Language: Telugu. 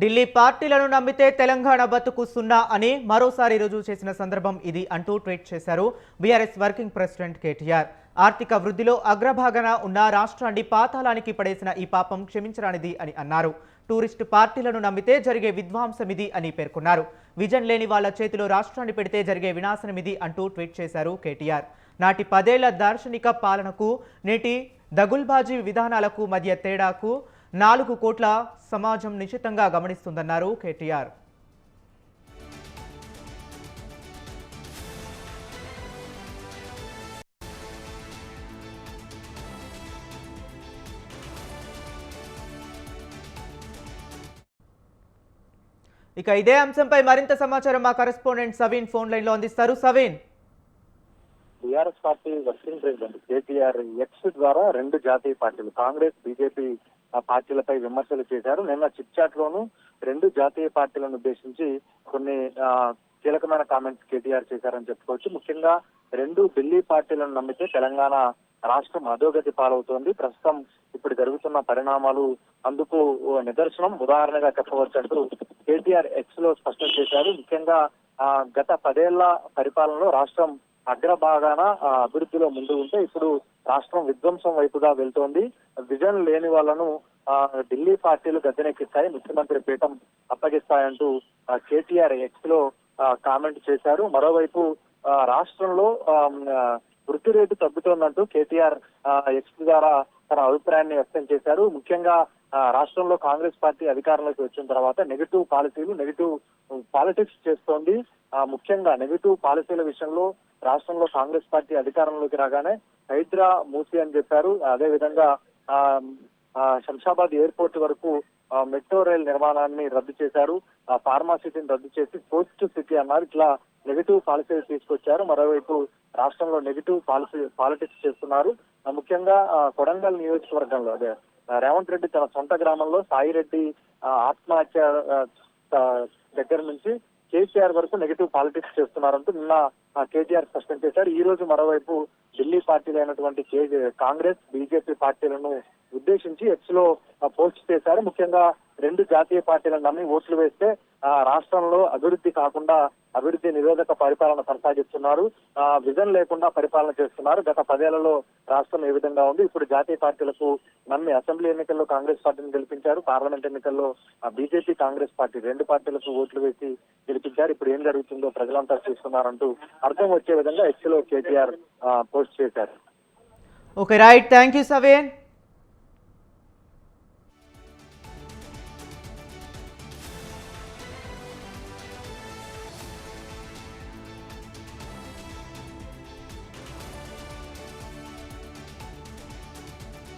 ఢిల్లీ పార్టీలను నమ్మితే తెలంగాణ బతుకు సున్నా అని మరోసారి రుజువు చేసిన సందర్భం ఇది అంటూ ట్వీట్ చేశారు బీఆర్ఎస్ వర్కింగ్ ప్రెసిడెంట్ కేటీఆర్. ఆర్థిక వృద్ధిలో అగ్రభాగన ఉన్న రాష్ట్రాన్ని పాతాళానికి పడేసిన ఈ పాపం క్షమించరానిది అని అన్నారు. టూరిస్టు పార్టీలను నమ్మితే జరిగే విధ్వంసమిది అని పేర్కొన్నారు. విజన్ లేని వాళ్ళ చేతిలో రాష్ట్రాన్ని పెడితే జరిగే వినాశనమిది అంటూ ట్వీట్ చేశారు కేటీఆర్. నాటి పదేళ్ళ దార్శనిక పాలనకు నేటి దగుల్బాజీ విధానాలకు మధ్య తేడాకు నాలుగు కోట్ల సమాజం నిశితంగా గమనిస్తుందన్నారు కేటీఆర్. ఇక ఇదే అంశంపై మరింత సమాచారం మా కరెస్పాండెంట్ సవీన్ ఫోన్ లైన్లో అందిస్తారు Saveen. BRS party working president KTR X ద్వారా రెండు జాతీయ పార్టీలు కాంగ్రెస్ బీజేపీ పార్టీలపై విమర్శలు చేశారు. నిన్న చిట్ చాట్ లోను రెండు జాతీయ పార్టీలను ఉద్దేశించి కొన్ని కీలకమైన కామెంట్స్ కేటీఆర్ చేశారని చెప్పుకోవచ్చు. ముఖ్యంగా రెండు ఢిల్లీ పార్టీలను నమ్మితే తెలంగాణ రాష్ట్రం అధోగతి పాలవుతోంది. ప్రస్తుతం ఇప్పుడు జరుగుతున్న పరిణామాలు అందుకు ఓ నిదర్శనం. ఉదాహరణగా చెప్పవచ్చు అంటూ కేటీఆర్ ఎక్స్లో స్పష్టం చేశారు. ముఖ్యంగా గత పదేళ్ళ పరిపాలనలో రాష్ట్రం అగ్రభాగాన ఆ, అభివృద్ధిలో ముందు ఉంటే ఇప్పుడు రాష్ట్రం విధ్వంసం వైపుగా వెళ్తోంది. విజన్ లేని వాళ్ళను ఆ, ఢిల్లీ పార్టీలు గద్దెనెక్కిస్తాయి ముఖ్యమంత్రి పీఠం అప్పగిస్తాయంటూ కేటీఆర్ ఎక్స్లో కామెంట్ చేశారు. మరోవైపు రాష్ట్రంలో వృద్ధి రేటు తగ్గుతోందంటూ కేటీఆర్ ఎక్స్ ద్వారా తన అభిప్రాయాన్ని వ్యక్తం చేశారు. ముఖ్యంగా రాష్ట్రంలో కాంగ్రెస్ పార్టీ అధికారంలోకి వచ్చిన తర్వాత నెగిటివ్ పాలసీలు నెగిటివ్ పాలిటిక్స్ చేస్తోంది. ఆ, ముఖ్యంగా నెగిటివ్ పాలసీల విషయంలో రాష్ట్రంలో కాంగ్రెస్ పార్టీ అధికారంలోకి రాగానే హైడ్రా మూసి అని చెప్పారు. అదే విధంగా ఆ, శంషాబాద్ ఎయిర్పోర్ట్ వరకు మెట్రో రైల్ నిర్మాణాన్ని రద్దు చేశారు. ఆ ఫార్మా సిటీని రద్దు చేసి పోస్ట్ సిటీ అన్నారు. ఇట్లా నెగిటివ్ పాలసీలు తీసుకొచ్చారు. మరోవైపు రాష్ట్రంలో నెగిటివ్ పాలసీ పాలిటిక్స్ చేస్తున్నారు. ముఖ్యంగా కొడంగల్ నియోజకవర్గంలో అదే రేవంత్ రెడ్డి తన సొంత గ్రామంలో సాయిరెడ్డి రెడ్డి ఆత్మహత్య దగ్గర నుంచి కేసీఆర్ వరకు నెగిటివ్ పాలిటిక్స్ చేస్తున్నారంటూ నిన్న కేటీఆర్ స్పష్టం చేశారు. ఈ రోజు మరోవైపు ఢిల్లీ పార్టీలు అయినటువంటి కాంగ్రెస్ బీజేపీ పార్టీలను ఉద్దేశించి ఎక్స్లో పోస్ట్ చేశారు. ముఖ్యంగా రెండు జాతీయ పార్టీలను నమ్మి ఓట్లు వేస్తే రాష్ట్రంలో అభివృద్ధి కాకుండా అభివృద్ధి నిరోధక పరిపాలన కొనసాగిస్తున్నారు. ఆ, విజన్ లేకుండా పరిపాలన చేస్తున్నారు. గత పదేళ్ళలో రాష్ట్రం ఏ విధంగా ఉంది? ఇప్పుడు జాతీయ పార్టీలకు నమ్మి అసెంబ్లీ ఎన్నికల్లో కాంగ్రెస్ పార్టీని గెలిపించారు. పార్లమెంట్ ఎన్నికల్లో బీజేపీ కాంగ్రెస్ పార్టీ రెండు పార్టీలకు ఓట్లు వేసి గెలిపించారు. ఇప్పుడు ఏం జరుగుతుందో ప్రజలంతా చూస్తున్నారంటూ అర్థం వచ్చే విధంగా ఎక్స్లో కేటీఆర్ ఆ, పోస్ట్ చేశారు. Okay right thank you Saveen